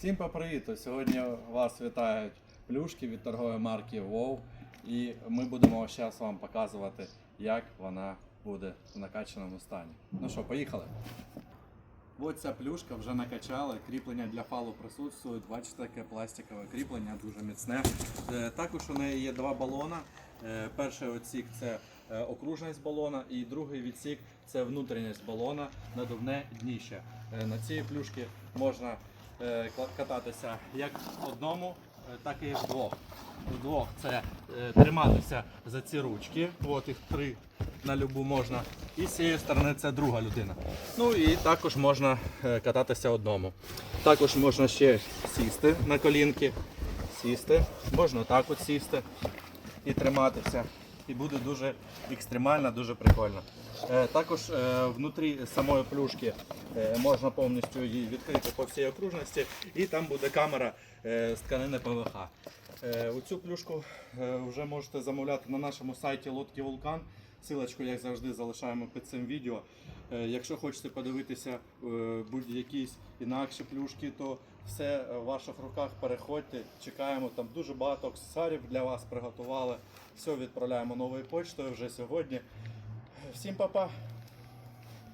Всім привіт! Сьогодні вас вітають плюшки від торгової марки WoW. І ми будемо зараз вам показувати, як вона буде в накачаному стані. Ну що, поїхали? Ось ця плюшка вже накачали. Кріплення для фалу присутствують. Бачите, таке пластикове кріплення, дуже міцне. Е, Також у неї є два балона. Е, Перший відсік це е, окружність балона, і другий відсік це внутрішність балона, надувне дніще. На цій плюшці можна кататися як одному, е, так і вдвох. Вдвох це е, триматися за ці ручки. От їх три на любу можна. І з цієї сторони це друга людина. Ну і також можна е, кататися одному. Також можна ще сісти на колінки. Сісти. Можна так от сісти і триматися. І буде дуже екстремально, дуже прикольно. Е, також е, внутрі самої плюшки е, можна повністю її відкрити по всій окружності, і там буде камера з тканини ПВХ. Оцю плюшку вже можете замовляти на нашому сайті Лодки Вулкан. Силочку, як завжди, залишаємо під цим відео. Якщо хочете подивитися будь-якісь інакші плюшки, то все в ваших руках переходьте. Чекаємо там дуже багато аксесуарів для вас приготували. Все відправляємо новою почтою вже сьогодні. Всім па-па!